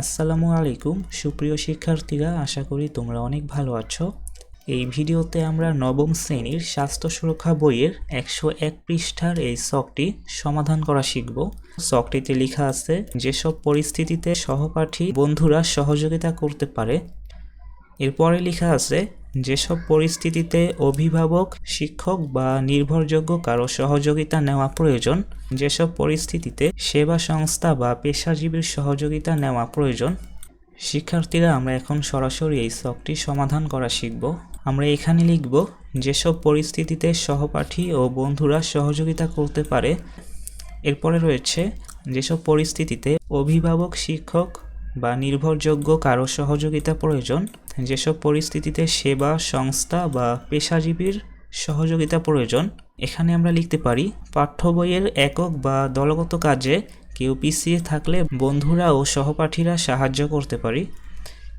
আসসালামু আলাইকুম, সুপ্রিয় শিক্ষার্থীরা, আশা করি তোমরা অনেক ভালো আছো। এই ভিডিওতে আমরা নবম শ্রেণির স্বাস্থ্য সুরক্ষা বইয়ের একশো এক পৃষ্ঠার এই শখটি সমাধান করা শিখব। শখটিতে লেখা আছে, যেসব পরিস্থিতিতে সহপাঠী বন্ধুরা সহযোগিতা করতে পারে, এরপরে লেখা আছে যেসব পরিস্থিতিতে অভিভাবক, শিক্ষক বা নির্ভরযোগ্য কারও সহযোগিতা নেওয়া প্রয়োজন, যেসব পরিস্থিতিতে সেবা সংস্থা বা পেশাজীবীর সহযোগিতা নেওয়া প্রয়োজন, শিক্ষার্থীরা আমরা এখন সরাসরি এই শখটি সমাধান করা শিখব। আমরা এখানে লিখব, যেসব পরিস্থিতিতে সহপাঠী ও বন্ধুরা সহযোগিতা করতে পারে, এরপরে রয়েছে, যেসব পরিস্থিতিতে অভিভাবক, শিক্ষক বা নির্ভরযোগ্য কারও সহযোগিতা প্রয়োজন যেসব পরিস্থিতিতে সেবা, সংস্থা বা পেশাজীবীর সহযোগিতা প্রয়োজন, এখানে আমরা লিখতে পারি, পাঠ্য বইয়ের একক বা দলগত কাজে কেউ পিছিয়ে থাকলে বন্ধুরা ও সহপাঠীরা সাহায্য করতে পারি।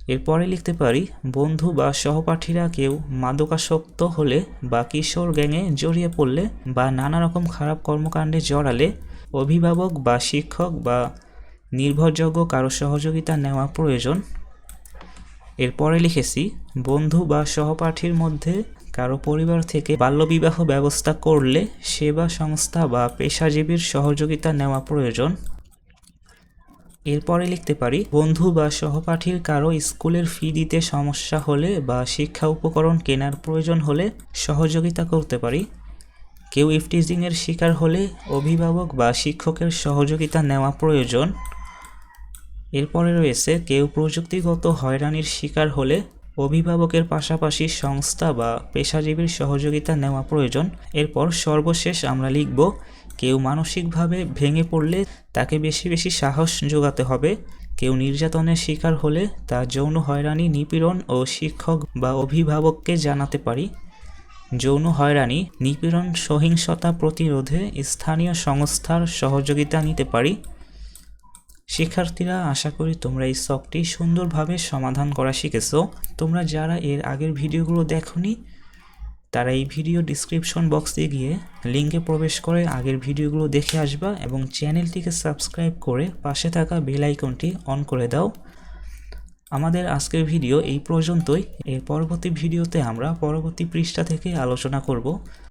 এরপরে লিখতে পারি, বন্ধু বা সহপাঠীরা কেউ মাদকাসক্ত হলে বা কিশোর গ্যাংয়ে জড়িয়ে পড়লে বা নানা রকম খারাপ কর্মকাণ্ডে জড়ালে অভিভাবক বা শিক্ষক বা নির্ভরযোগ্য কারও সহযোগিতা নেওয়া প্রয়োজন। এরপরে লিখেছি বন্ধু বা সহপাঠীর মধ্যে কারও পরিবার থেকে বাল্যবিবাহ ব্যবস্থা করলে সেবা সংস্থা বা পেশাজীবীর সহযোগিতা নেওয়া প্রয়োজন। এরপরে লিখতে পারি, বন্ধু বা সহপাঠীর কারও স্কুলের ফি দিতে সমস্যা হলে বা শিক্ষা উপকরণ কেনার প্রয়োজন হলে সহযোগিতা করতে পারি। কেউ ইফটিজিংয়ের শিকার হলে অভিভাবক বা শিক্ষকের সহযোগিতা নেওয়া প্রয়োজন। এরপরে রয়েছে কেউ প্রযুক্তিগত হয়রানির শিকার হলে অভিভাবকের পাশাপাশি সংস্থা বা পেশাজীবীর সহযোগিতা নেওয়া প্রয়োজন। এরপর সর্বশেষ আমরা লিখব, কেউ মানসিকভাবে ভেঙে পড়লে তাকে বেশি বেশি সাহস যোগাতে হবে। কেউ নির্যাতনের শিকার হলে তা যৌন হয়রানি, নিপীড়ন ও শিক্ষক বা অভিভাবককে জানাতে পারি। যৌন হয়রানি, নিপীড়ন, সহিংসতা প্রতিরোধে স্থানীয় সংস্থার সহযোগিতা নিতে পারি। শিক্ষার্থীরা, আশা করি তোমরা এই শখটি সুন্দরভাবে সমাধান করা শিখেছো। তোমরা যারা এর আগের ভিডিওগুলো দেখোনি, তারা এই ভিডিও ডিসক্রিপশন বক্সে গিয়ে লিঙ্কে প্রবেশ করে আগের ভিডিওগুলো দেখে আসবা এবং চ্যানেলটিকে সাবস্ক্রাইব করে পাশে থাকা বেল আইকনটি অন করে দাও। আমাদের আজকের ভিডিও এই পর্যন্তই। এর পরবর্তী ভিডিওতে আমরা পরবর্তী পৃষ্ঠা থেকে আলোচনা করব।